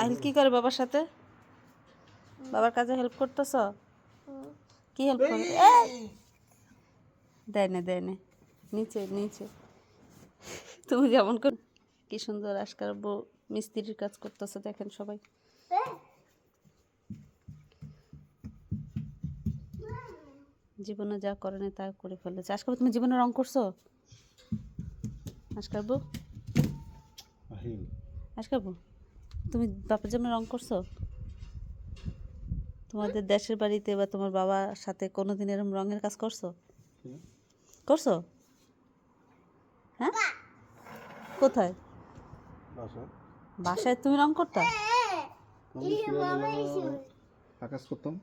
আহিল কি করে বাবার সাথে? বাবার কাজে হেল্প করতেছ? কি হেল্প করে দেয় না দেয় না। নিচে নিচে। তুমি যেমন কর কি সুন্দর আজকাল বউ মিস্ত্রির কাজ করতেছে দেখেন সবাই। জীবনে যা করে না তা করে ফেলেছে। আজকাল তুমি জীবনে রং করছ? আজকাল বউ? আহিল। আজকাল বউ? তুমি বাপের জন্য রং করছ? তোমাদের দেশের বাড়িতে বা তোমার বাবার সাথে কোনো দিন এরকম রঙের কাজ করছ? করছ? হ্যাঁ? কোথায়? বাসায়। তুমি রং করতা? আকাশ করতাম।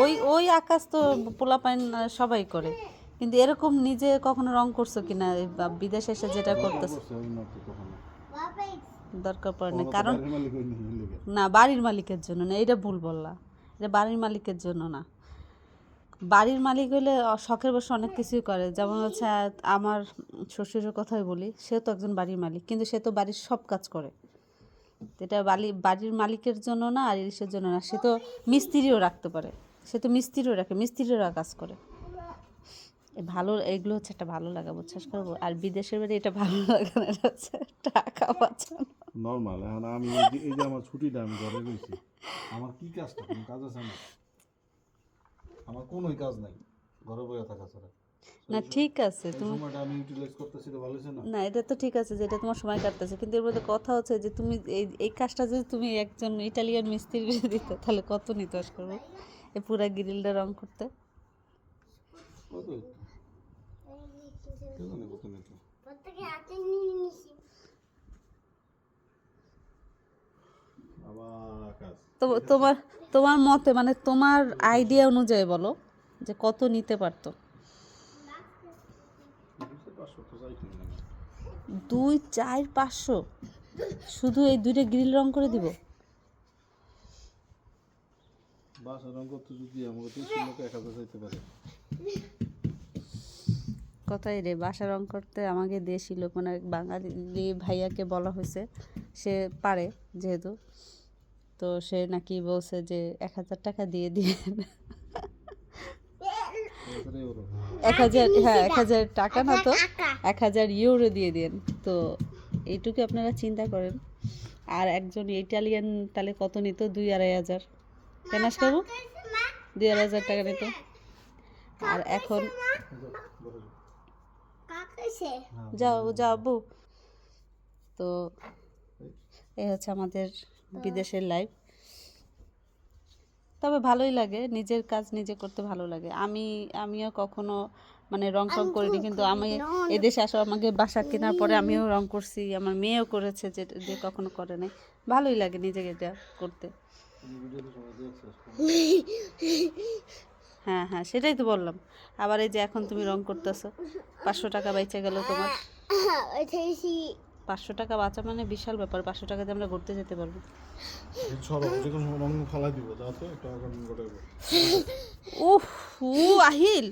ওই ওই আকাশ তো পোলাপাইন সবাই করে। কিন্তু এরকম নিজে কখনো রং করছ কিনা? বিদেশে এসে যেটা করতেছো দরকার পড়ে না। কারণ। না বাড়ির মালিকের জন্য না এটা ভুল বললা। এটা বাড়ির মালিকের জন্য না। বাড়ির মালিক হলে শখের বসে অনেক কিছুই করে। যেমন হচ্ছে আমার শ্বশুরের কথাই বলি সে তো একজন বাড়ির মালিক কিন্তু সে তো বাড়ির সব কাজ করে। এটা বাড়ি বাড়ির মালিকের জন্য না আর ইলিশের জন্য না। সে তো মিস্ত্রিও রাখতে পারে। সে তো মিস্ত্রিও রাখে মিস্ত্রিরা কাজ করে। ভালো এগুলো হচ্ছে একটা ভালো লাগা বুঝছিস? করব আর বিদেশের বাড়ি এটা ভালো লাগে না এটা হচ্ছে টাকা বাঁচানো নর্মাল এখন আমি এই যে- আমার ছুটিটা আমি ঘরে রয়েছি আমার কি কাজটা? কোনো কাজ আছে না আমার কোনোই কাজ নাই ঘরে বসে থাকা ছাড়া। না ঠিক আছে তুমি আমি ইউটিলাইজ করতেছি তো ভালো না না এটা তো ঠিক আছে যে এটা তোমার সময় কাটতেছে কিন্তু এর মধ্যে কথা হচ্ছে যে তুমি এই এই কাজটা যদি তুমি একজন ইটালিয়ান মিস্ত্রি দিতে তাহলে কত নিতে করব? এই পুরা গ্রিলটা রং করতে? কত কত নিত? আবার আকাশ তো তোমার তোমার মতে মানে তোমার আইডিয়া অনুযায়ী বলো যে কত নিতে পারতো। দুই চার পাঁচশো। শুধু এই দুইটা গ্রিল রং করে দিব? কথাই রে বাসা রং করতে আমাকে দেশি লোক মানে এক বাঙালি ভাইয়াকে বলা হয়েছে সে পারে যেহেতু। তো সে নাকি বলছে যে এক হাজার টাকা দিয়ে দিয়ে এক হাজার হ্যাঁ এক হাজার টাকা না তো এক হাজার ইউরো দিয়ে দেন তো এইটুকু আপনারা চিন্তা করেন। আর একজন ইটালিয়ান তাহলে কত নিত? দুই আড়াই হাজার। কেন আসব দুই আড়াই হাজার টাকা নিত। আর এখন যাও যাও তো এই হচ্ছে আমাদের বিদেশের লাইফ তবে ভালোই লাগে নিজের কাজ নিজে করতে ভালো লাগে। আমি আমিও কখনো মানে রং টং করিনি কিন্তু আমি এদেশে আসো আমাকে বাসা কেনার পরে আমিও রং করছি আমার মেয়েও করেছে যে যে কখনো করে নাই। ভালোই লাগে নিজেকে এটা করতে। হ্যাঁ হ্যাঁ সেটাই তো বললাম। আবার এই যে এখন তুমি রং করতেছো পাঁচশো টাকা বেঁচে গেল তোমার। পাঁচশো টাকা বাঁচা মানে বিশাল ব্যাপার পাঁচশো টাকা দিয়ে আমরা ঘুরতে যেতে পারব। উফ উ আহিল।